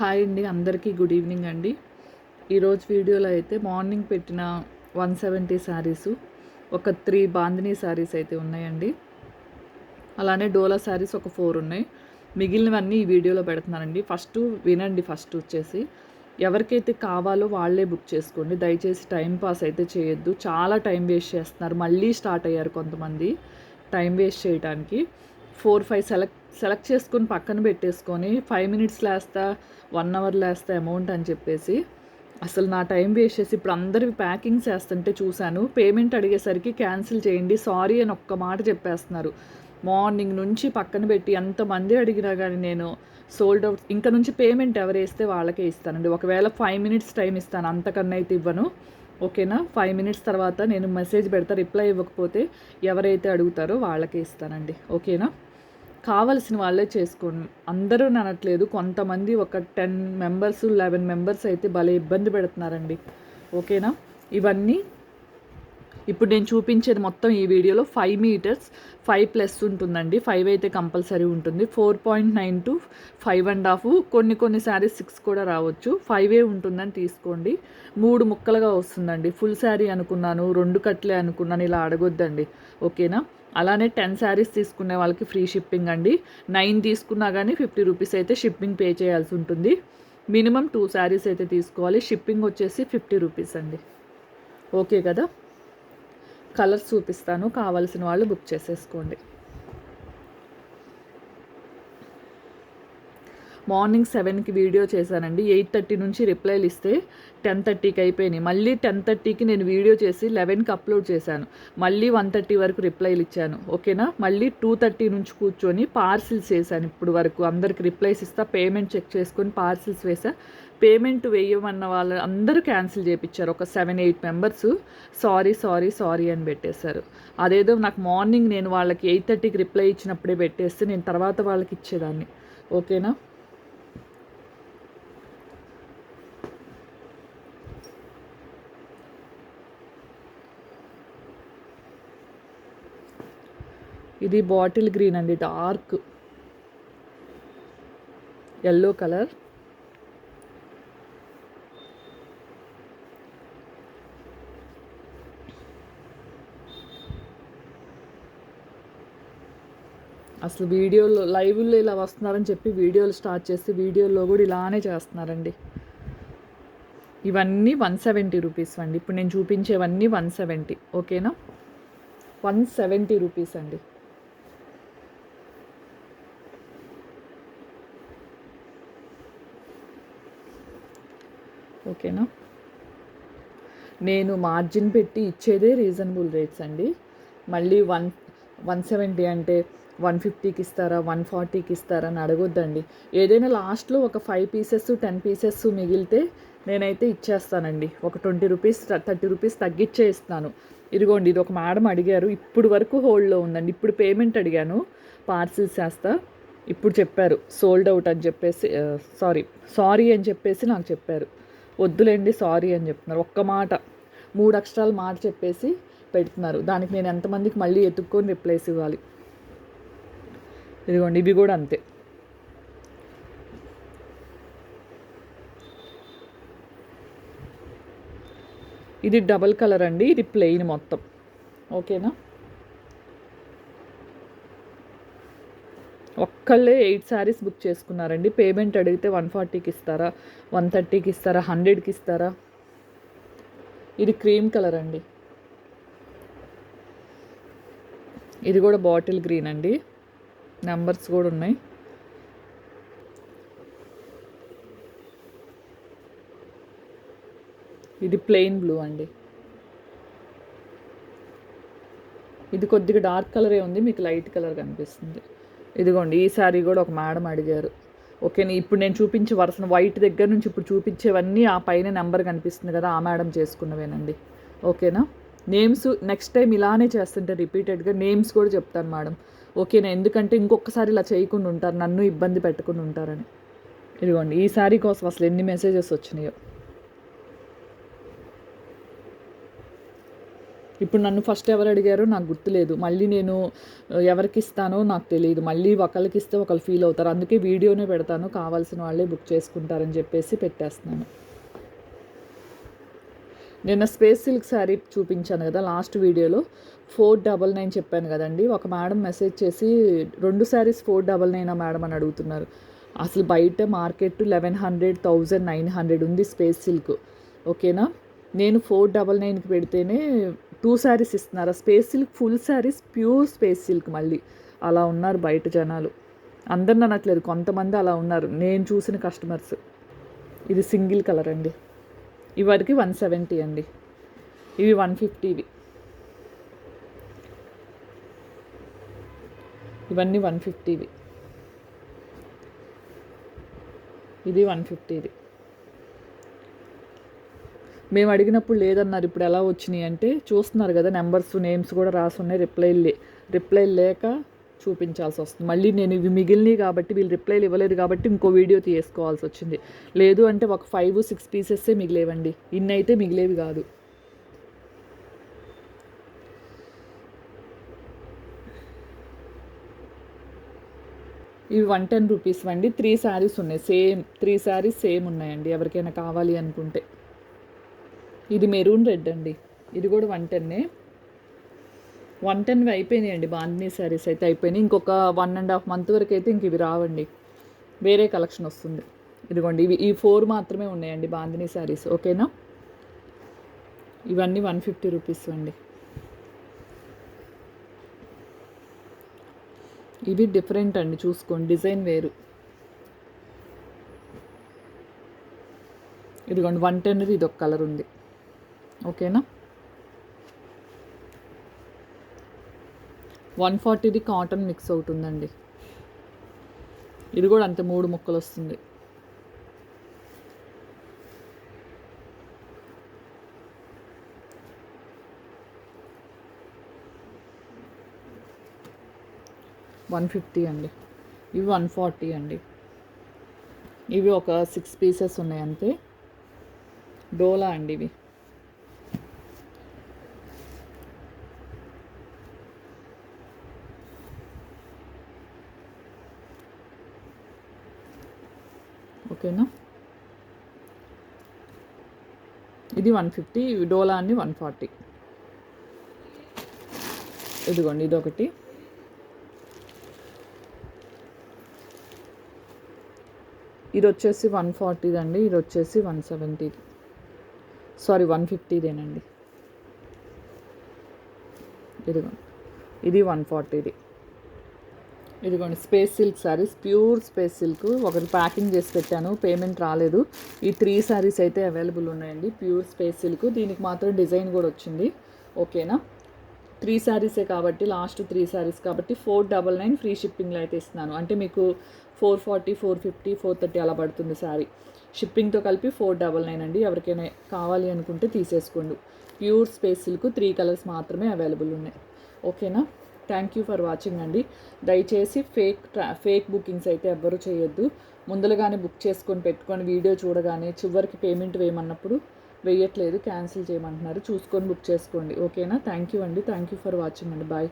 Hi అండి అందరికీ good evening అండి. ఈరోజు వీడియోలో అయితే మార్నింగ్ పెట్టిన వన్ సెవెంటీ శారీస్ ఒక త్రీ బాందినీ శారీస్ అయితే ఉన్నాయండి. అలానే డోలా శారీస్ ఒక ఫోర్ ఉన్నాయి. మిగిలినవన్నీ ఈ వీడియోలో పెడుతున్నానండి. ఫస్ట్ వినండి ఫస్ట్ వచ్చేసి. ఎవరికైతే కావాలో వాళ్ళే బుక్ చేసుకోండి. దయచేసి టైం పాస్ అయితే చేయొద్దు. చాలా టైం వేస్ట్ చేస్తున్నారు. మళ్ళీ స్టార్ట్ అయ్యారు కొంతమంది టైం వేస్ట్ చేయడానికి ఫోర్ ఫైవ్ సెలెక్ట్ సెలెక్ట్ చేసుకొని పక్కన పెట్టేసుకొని ఫైవ్ మినిట్స్ లేస్తా వన్ అవర్ లేస్తా అమౌంట్ అని చెప్పేసి అసలు నా టైం వేస్ట్ చేసి ఇప్పుడు అందరివి ప్యాకింగ్స్ చేస్తుంటే చూశాను. పేమెంట్ అడిగేసరికి క్యాన్సిల్ చేయండి సారీ అని ఒక్క మాట చెప్పేస్తున్నారు. మార్నింగ్ నుంచి పక్కన పెట్టి ఎంతమంది అడిగినా కానీ నేను సోల్డ్ అవుట్ ఇంకా నుంచి పేమెంట్ ఎవరు వేస్తే వాళ్ళకే ఇస్తానండి. ఒకవేళ ఫైవ్ మినిట్స్ టైం ఇస్తాను అంతకన్నా అయితే ఇవ్వను. ఓకేనా? ఫైవ్ మినిట్స్ తర్వాత నేను మెసేజ్ పెడతా రిప్లై ఇవ్వకపోతే ఎవరైతే అడుగుతారో వాళ్ళకే ఇస్తానండి. ఓకేనా? కావలసిన వాళ్ళే చేసుకోండి. అందరూ అనట్లేదు. కొంతమంది ఒక టెన్ మెంబర్స్ లెవెన్ మెంబర్స్ అయితే భలే ఇబ్బంది పెడుతున్నారండి. ఓకేనా? ఇవన్నీ ఇప్పుడు నేను చూపించేది మొత్తం ఈ వీడియోలో ఫైవ్ మీటర్స్ ఫైవ్ ప్లస్ ఉంటుందండి. ఫైవ్ అయితే కంపల్సరీ ఉంటుంది. Four point nine to five and half కొన్ని కొన్ని శారీస్ సిక్స్ కూడా రావచ్చు. ఫైవే ఉంటుందని తీసుకోండి. మూడు ముక్కలుగా వస్తుందండి. ఫుల్ శారీ అనుకున్నాను. రెండు కట్లే అనుకున్నాను. ఇలా అడగొద్దండి. ఓకేనా అలానే టెన్ శారీస్ తీసుకునే వాళ్ళకి ఫ్రీ షిప్పింగ్ అండి. నైన్ తీసుకున్నా కానీ ఫిఫ్టీ రూపీస్ అయితే షిప్పింగ్ పే చేయాల్సి ఉంటుంది. మినిమం టూ శారీస్ అయితే తీసుకోవాలి. షిప్పింగ్ వచ్చేసి ఫిఫ్టీ రూపీస్ అండి. ఓకే కదా? కలర్స్ చూపిస్తాను. కావాల్సిన వాళ్ళు బుక్ చేసేసుకోండి. మార్నింగ్ సెవెన్కి వీడియో చేశానండి. ఎయిట్ థర్టీ నుంచి రిప్లైలు ఇస్తే టెన్ థర్టీకి అయిపోయినాయి. మళ్ళీ టెన్ థర్టీకి నేను వీడియో చేసి లెవెన్కి అప్లోడ్ చేశాను. మళ్ళీ వన్ థర్టీ వరకు రిప్లైలు ఇచ్చాను. ఓకేనా? మళ్ళీ టూ థర్టీ నుంచి కూర్చొని పార్సిల్స్ చేశాను ఇప్పుడు వరకు అందరికి రిప్లైస్ ఇస్తా. పేమెంట్ చెక్ చేసుకొని పార్సిల్స్ వేసా. పేమెంట్ వేయమన్న వాళ్ళు అందరూ క్యాన్సిల్ చేయించారు ఒక seven eight members sorry sorry sorry అని పెట్టేశారు. అదేదో నాకు మార్నింగ్ నేను వాళ్ళకి ఎయిట్ థర్టీకి రిప్లై ఇచ్చినప్పుడే పెట్టేస్తే నేను తర్వాత వాళ్ళకి ఇచ్చేదాన్ని. ఓకేనా? ఇది బాటిల్ గ్రీన్ అండి డార్క్. Yellow colour. అసలు వీడియోలో లైవ్లో ఇలా వస్తున్నారని చెప్పి వీడియోలు స్టార్ట్ చేసి వీడియోలో కూడా ఇలానే చేస్తున్నారండి. ఇవన్నీ వన్ సెవెంటీ రూపీస్ అండి. ఇప్పుడు నేను చూపించేవన్నీ వన్ సెవెంటీ ఓకేనా? వన్ సెవెంటీ రూపీస్ అండి. ఓకేనా? నేను మార్జిన్ పెట్టి ఇచ్చేదే రీజనబుల్ రేట్స్ అండి. మళ్ళీ వన్ వన్ సెవెంటీ అంటే వన్ ఫిఫ్టీకి ఇస్తారా వన్ ఫార్టీకి ఇస్తారా అని అడగొద్దండి. ఏదైనా లాస్ట్లో ఒక ఫైవ్ పీసెస్ టెన్ పీసెస్ మిగిలితే నేనైతే ఇచ్చేస్తానండి. ఒక ట్వంటీ రూపీస్ థర్టీ రూపీస్ తగ్గించే ఇస్తాను. ఇదిగోండి ఇది ఒక మేడం అడిగారు. ఇప్పుడు వరకు హోల్డ్లో ఉందండి. ఇప్పుడు పేమెంట్ అడిగాను. పార్సిల్స్ చేస్తా. ఇప్పుడు చెప్పారు. సోల్డ్ అవుట్ అని చెప్పేసి సారీ సారీ అని చెప్పేసి నాకు చెప్పారు. వద్దులేండి సారీ అని చెప్తున్నారు. ఒక్క మాట మూడు అక్షరాలు మాట చెప్పేసి పెడుతున్నారు. దానికి నేను ఎంతమందికి మళ్ళీ ఎత్తుక్కొని రిప్లైస్ ఇవ్వాలి? ఇదిగోండి ఇవి కూడా అంతే. ఇది డబల్ కలర్ అండి ఇది ప్లెయిన్ మొత్తం. ఓకేనా? ఒక్కళ్ళే ఎయిట్ శారీస్ బుక్ చేసుకున్నారండి. పేమెంట్ అడిగితే వన్ ఫార్టీకి ఇస్తారా వన్ థర్టీకి ఇస్తారా హండ్రెడ్కి ఇస్తారా? ఇది క్రీమ్ కలర్ అండి. ఇది కూడా బాటిల్ గ్రీన్ అండి. నెంబర్స్ కూడా ఉన్నాయి. ఇది ప్లెయిన్ బ్లూ అండి. ఇది కొద్దిగా డార్క్ కలరే ఉంది మీకు లైట్ కలర్ కనిపిస్తుంది. ఇదిగోండి ఈ శారీ కూడా ఒక మేడం అడిగారు. ఓకే ఇప్పుడు నేను చూపించే వరుస వైట్ దగ్గర నుంచి ఇప్పుడు చూపించేవన్నీ ఆ పైన నెంబర్ కనిపిస్తుంది కదా ఆ మేడం చేసుకున్నవేనండి. ఓకేనా? నేమ్స్ నెక్స్ట్ టైం ఇలానే చేస్తుంటే రిపీటెడ్గా నేమ్స్ కూడా చెప్తాను మేడం. ఓకేనా ఎందుకంటే ఇంకొకసారి ఇలా చేయకుండా ఉంటారు నన్ను ఇబ్బంది పెట్టకుండా ఉంటారని. ఇదిగోండి ఈ శారీ కోసం అసలు ఎన్ని మెసేజెస్ వచ్చినాయో. ఇప్పుడు నన్ను ఫస్ట్ ఎవరు అడిగారో నాకు గుర్తులేదు. మళ్ళీ నేను ఎవరికి ఇస్తానో నాకు తెలియదు. మళ్ళీ ఒకరికి ఇస్తే ఒకరు ఫీల్ అవుతారు. అందుకే వీడియోనే పెడతాను కావాల్సిన వాళ్ళే బుక్ చేసుకుంటారని చెప్పేసి పెట్టేస్తున్నాను. నిన్న స్పేస్ సిల్క్ శారీ చూపించాను కదా లాస్ట్ వీడియోలో. ఫోర్ డబల్ నైన్ చెప్పాను కదండి. ఒక మేడం మెసేజ్ చేసి రెండు శారీస్ ఫోర్ డబల్ నైనా మేడం? అని అడుగుతున్నారు. అసలు బయట market eleven hundred thousand nine hundred ఉంది స్పేస్ సిల్క్. ఓకేనా? నేను ఫోర్ డబల్ నైన్కి పెడితేనే టూ శారీస్ ఇస్తున్నారు? Space silk full saris pure space silk మళ్ళీ. అలా ఉన్నారు బయట జనాలు. అందరిని అనట్లేదు. కొంతమంది అలా ఉన్నారు. నేను చూసిన కస్టమర్స్. ఇది సింగిల్ కలర్ అండి. ఇవరికి వన్ సెవెంటీ అండి. ఇవి వన్ ఫిఫ్టీవి. ఇవన్నీ వన్ ఫిఫ్టీవి. ఇది వన్ ఫిఫ్టీది. మేము అడిగినప్పుడు లేదన్నారు ఇప్పుడు ఎలా వచ్చినాయి అంటే చూస్తున్నారు కదా నెంబర్స్ నేమ్స్ కూడా రాసి ఉన్నాయి రిప్లై లే రిప్లై లేక చూపించాల్సి వస్తుంది. మళ్ళీ నేను ఇవి మిగిలినవి కాబట్టి వీళ్ళు రిప్లైలు ఇవ్వలేదు కాబట్టి ఇంకో వీడియో తీసుకోవాల్సి వచ్చింది. లేదు అంటే ఒక ఫైవ్ సిక్స్ పీసెస్సే మిగిలేవండి. ఇన్ని అయితే మిగిలేవి కాదు. ఇవి వన్ టెన్ రూపీస్ అండి త్రీ శారీస్ ఉన్నాయి. సేమ్ త్రీ శారీస్ సేమ్ ఉన్నాయండి. ఎవరికైనా కావాలి అనుకుంటే. ఇది మెరూన్ రెడ్ అండి. ఇది కూడా వన్ టెన్నే వన్ టెన్ అయిపోయినాయండి. అండి బాందినీ శారీస్ అయితే అయిపోయినాయి. ఇంకొక వన్ అండ్ హాఫ్ మంత్ వరకు అయితే ఇంక ఇవి రావండి. వేరే కలెక్షన్ వస్తుంది. ఇదిగోండి ఇవి ఈ ఫోర్ మాత్రమే ఉన్నాయండి బాంధిని శారీస్ ఓకేనా? ఇవన్నీ వన్ ఫిఫ్టీ రూపీస్ అండి. ఇవి డిఫరెంట్ అండి చూసుకోండి. డిజైన్ వేరు. ఇదిగోండి వన్ టెన్ది ఇది ఒక కలర్ ఉంది. ఓకేనా? వన్ ఫార్టీది కాటన్ మిక్స్ అవుతుందండి. ఇది కూడా అంతే మూడు ముక్కలు వస్తుంది వన్ ఫిఫ్టీ అండి. ఇవి వన్ ఫార్టీ అండి. ఇవి ఒక సిక్స్ పీసెస్ ఉన్నాయి అంతే. డోలా అండి ఇవి ఓకేనా ఇది వన్ ఫిఫ్టీ డోలా అన్ని వన్ ఫార్టీ. ఇదిగోండి ఇదొకటి. ఇది వచ్చేసి వన్ ఫార్టీది అండి ఇది వచ్చేసి వన్ సెవెంటీది సారీ వన్ ఫిఫ్టీదేనండి ఇదిగోండి ఇది వన్ ఫార్టీది ఇదిగోండి space silk saris pure space silk. ఒకటి ప్యాకింగ్ చేసి పెట్టాను పేమెంట్ రాలేదు. ఈ త్రీ శారీస్ అయితే అవైలబుల్ ఉన్నాయండి ప్యూర్ స్పేస్ సిల్క్. దీనికి మాత్రం డిజైన్ కూడా వచ్చింది. ఓకేనా? త్రీ శారీసే కాబట్టి లాస్ట్ త్రీ శారీస్ కాబట్టి ఫోర్ డబల్ నైన్ ఫ్రీ షిప్పింగ్లో అయితే ఇస్తున్నాను. అంటే మీకు four forty four fifty four thirty అలా పడుతుంది శారీ షిప్పింగ్తో కలిపి ఫోర్ డబల్ నైన్ అండి. ఎవరికైనా కావాలి అనుకుంటే తీసేసుకోండి. Pure space silk three colours మాత్రమే అవైలబుల్ ఉన్నాయి. ఓకేనా? థ్యాంక్ యూ ఫర్ వాచింగ్ అండి. దయచేసి ఫేక్ ట్రా ఫేక్ బుకింగ్స్ అయితే ఎవ్వరూ చేయొద్దు. ముందులుగానే బుక్ చేసుకొని పెట్టుకొని వీడియో చూడగానే చివరికి పేమెంట్ వేయమన్నప్పుడు వేయట్లేదు క్యాన్సిల్ చేయమంటున్నారు. చూసుకొని బుక్ చేసుకోండి. ఓకేనా థ్యాంక్ యూ అండి. థ్యాంక్ యూ ఫర్ వాచింగ్ అండి. బాయ్